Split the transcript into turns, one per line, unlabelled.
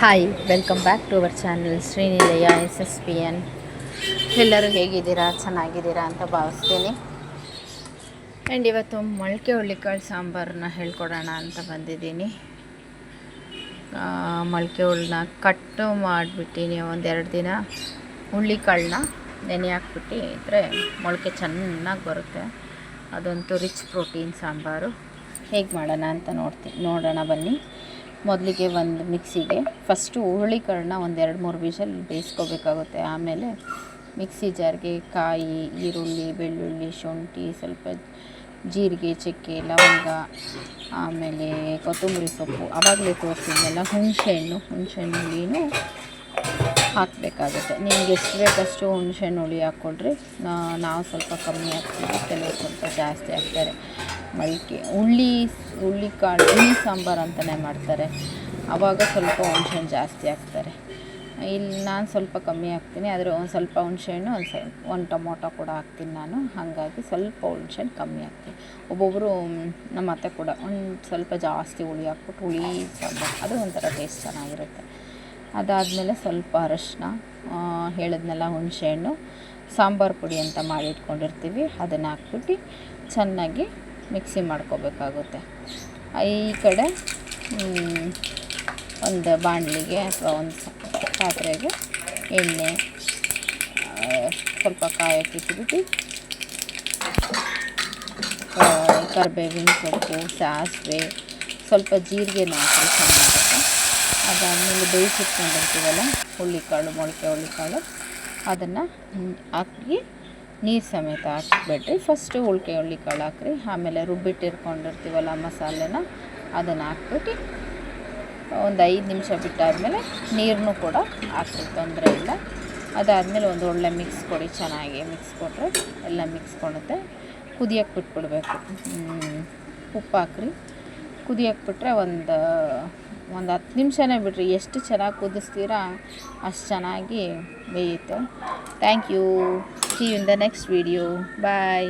Hi welcome back to our channel Srinilaya S S P N ಎಲ್ಲರೂ ಹೇಗಿದ್ದೀರಾ? ಚೆನ್ನಾಗಿದ್ದೀರಾ ಅಂತ ಭಾವಿಸ್ತೀನಿ. ಆ್ಯಂಡ್ ಇವತ್ತು ಮೊಳಕೆ ಹುಳ್ಳಿಕಾಳು ಸಾಂಬಾರನ್ನ ಹೇಳ್ಕೊಡೋಣ ಅಂತ ಬಂದಿದ್ದೀನಿ. ಮೊಳಕೆ ಹುಳ್ಳನ್ನ ಕಟ್ಟು ಮಾಡಿಬಿಟ್ಟಿನಿ ಒಂದೆರಡು ದಿನ. ಹುಳ್ಳಿಕಾಳನ್ನ ನೆನೆ ಹಾಕ್ಬಿಟ್ಟು ಇದ್ರೆ ಮೊಳಕೆ ಚೆನ್ನಾಗಿ ಬರುತ್ತೆ. ಅದಂತೂ ರಿಚ್ ಪ್ರೋಟೀನ್ ಸಾಂಬಾರು. ಹೇಗೆ ಮಾಡೋಣ ಅಂತ ನೋಡ್ತೀನಿ ನೋಡೋಣ ಬನ್ನಿ. ಮೊದಲಿಗೆ ಒಂದು ಮಿಕ್ಸಿಗೆ. ಫಸ್ಟು ಹುರುಳಿಕಾಳನ್ನ ಒಂದು ಎರಡು ಮೂರು ವಿಷಲ್ ಬೇಯಿಸ್ಕೋಬೇಕಾಗುತ್ತೆ. ಆಮೇಲೆ ಮಿಕ್ಸಿ ಜಾರ್ಗೆ ಕಾಯಿ, ಈರುಳ್ಳಿ, ಬೆಳ್ಳುಳ್ಳಿ, ಶುಂಠಿ, ಸ್ವಲ್ಪ ಜೀರಿಗೆ, ಚಕ್ಕೆ, ಲವಂಗ, ಆಮೇಲೆ ಕೊತ್ತಂಬರಿ ಸೊಪ್ಪು. ಆವಾಗಲೇ ತೋರಿಸಿದ್ನಲ್ಲ ಹುಣಸೆಹಣ್ಣು. ಹುಣಸೆಹಣ್ಣು ಹಾಕಬೇಕಾಗುತ್ತೆ. ನಿಮ್ಗೆ ಎಷ್ಟು ಬೇಕಷ್ಟು ಹುಣಸೆಹಣ್ಣು ಹುಳಿ ಹಾಕ್ಕೊಡ್ರಿ. ನಾವು ಸ್ವಲ್ಪ ಕಮ್ಮಿ ಹಾಕ್ತೀವಿ. ಕೆಲವರು ಸ್ವಲ್ಪ ಜಾಸ್ತಿ ಹಾಕ್ತಾರೆ. ಮಳಿಕೆ ಹುಳ್ಳಿ ಹುಳ್ಳಿ ಕಾಳು, ಹುಳಿ ಸಾಂಬಾರು ಅಂತಲೇ ಮಾಡ್ತಾರೆ. ಆವಾಗ ಸ್ವಲ್ಪ ಹುಣಸೆಹಣ್ಣು ಜಾಸ್ತಿ ಹಾಕ್ತಾರೆ. ಇಲ್ಲಿ ನಾನು ಸ್ವಲ್ಪ ಕಮ್ಮಿ ಹಾಕ್ತೀನಿ. ಆದರೆ ಒಂದು ಸ್ವಲ್ಪ ಹುಣಸೆಹಣ್ಣು, ಒಂದು ಸ್ವಲ್ಪ ಒಂದು ಟೊಮೊಟೊ ಕೂಡ ಹಾಕ್ತೀನಿ ನಾನು. ಹಾಗಾಗಿ ಸ್ವಲ್ಪ ಹುಣಸೆಹಣ್ಣು ಕಮ್ಮಿ ಹಾಕ್ತೀನಿ. ಒಬ್ಬೊಬ್ಬರು ನಮ್ಮ ಅತ್ತೆ ಕೂಡ ಒಂದು ಸ್ವಲ್ಪ ಜಾಸ್ತಿ ಹುಳಿ ಹಾಕ್ಬಿಟ್ಟು ಹುಳಿ ಸಾಂಬಾರು, ಅದು ಒಂಥರ ಟೇಸ್ಟ್ ಚೆನ್ನಾಗಿರುತ್ತೆ. ಅದಾದಮೇಲೆ ಸ್ವಲ್ಪ ಅರಶಿನ ಹೇಳಿದ್ನೆಲ್ಲ ಹುಣಸೆಹಣ್ಣು, ಸಾಂಬಾರು ಪುಡಿ ಅಂತ ಮಾಡಿ ಇಟ್ಕೊಂಡಿರ್ತೀವಿ. ಅದನ್ನು ಹಾಕ್ಬಿಟ್ಟು ಚೆನ್ನಾಗಿ ಮಿಕ್ಸಿ ಮಾಡ್ಕೋಬೇಕಾಗುತ್ತೆ. ಈ ಕಡೆ ಒಂದು ಬಾಣಲಿಗೆ ಅಥವಾ ಒಂದು ಪಾತ್ರೆಗೆ ಎಣ್ಣೆ ಸ್ವಲ್ಪ ಕಾಯಕ್ಕೆ ಇಟ್ಬಿಟ್ಟು ಕರಿಬೇವಿನ ಸೊಪ್ಪು, ಸಾಸಿವೆ, ಸ್ವಲ್ಪ ಜೀರಿಗೆನ ಹಾಕಿ ಚೆನ್ನಾಗುತ್ತೆ ಅದಾದಮೇಲೆ ಬೇಯಿಸಿಟ್ಕೊಂಡಿರ್ತೀವಲ್ಲ, ಹುಳ್ಳಿಕಾಳು, ಮೊಳಕೆ ಹುಳ್ಳಿಕಾಳು, ಅದನ್ನು ಹಾಕಿ ನೀರು ಸಮೇತ ಹಾಕಿಬಿಡ್ರಿ ಫಸ್ಟು ಉಳ್ಕೆ ಹುಳ್ಳಿಕಾಳು ಹಾಕ್ರಿ. ಆಮೇಲೆ ರುಬ್ಬಿಟ್ಟಿರ್ಕೊಂಡಿರ್ತೀವಲ್ಲ ಮಸಾಲೆನ, ಅದನ್ನು ಹಾಕ್ಬಿಟ್ಟು ಒಂದು ಐದು ನಿಮಿಷ ಬಿಟ್ಟಾದಮೇಲೆ ನೀರನ್ನು ಕೂಡ ಹಾಕ್ರಿ, ತೊಂದರೆ ಇಲ್ಲ. ಅದಾದಮೇಲೆ ಒಂದು ಒಳ್ಳೆ ಮಿಕ್ಸ್ ಕೊಡಿ, ಚೆನ್ನಾಗಿ ಮಿಕ್ಸ್ ಕೊಟ್ಟರೆ ಎಲ್ಲ ಮಿಕ್ಸ್ ಕೊಡುತ್ತೆ. ಕುದಿಯಕ್ಕೆ ಬಿಟ್ಬಿಡ್ಬೇಕು. ಉಪ್ಪು ಹಾಕ್ರಿ ಕುದಿಯಕ್ಕೆ ಬಿಟ್ಟರೆ ಒಂದು ಒಂದು ಹತ್ತು ನಿಮಿಷನೇ ಬಿಡ್ರಿ, ಎಷ್ಟು ಚೆನ್ನಾಗಿ ಕುದಿಸ್ತೀರಾ ಅಷ್ಟು ಚೆನ್ನಾಗಿ ಬೇಯುತ್ತೆ. Thank you see in the next video bye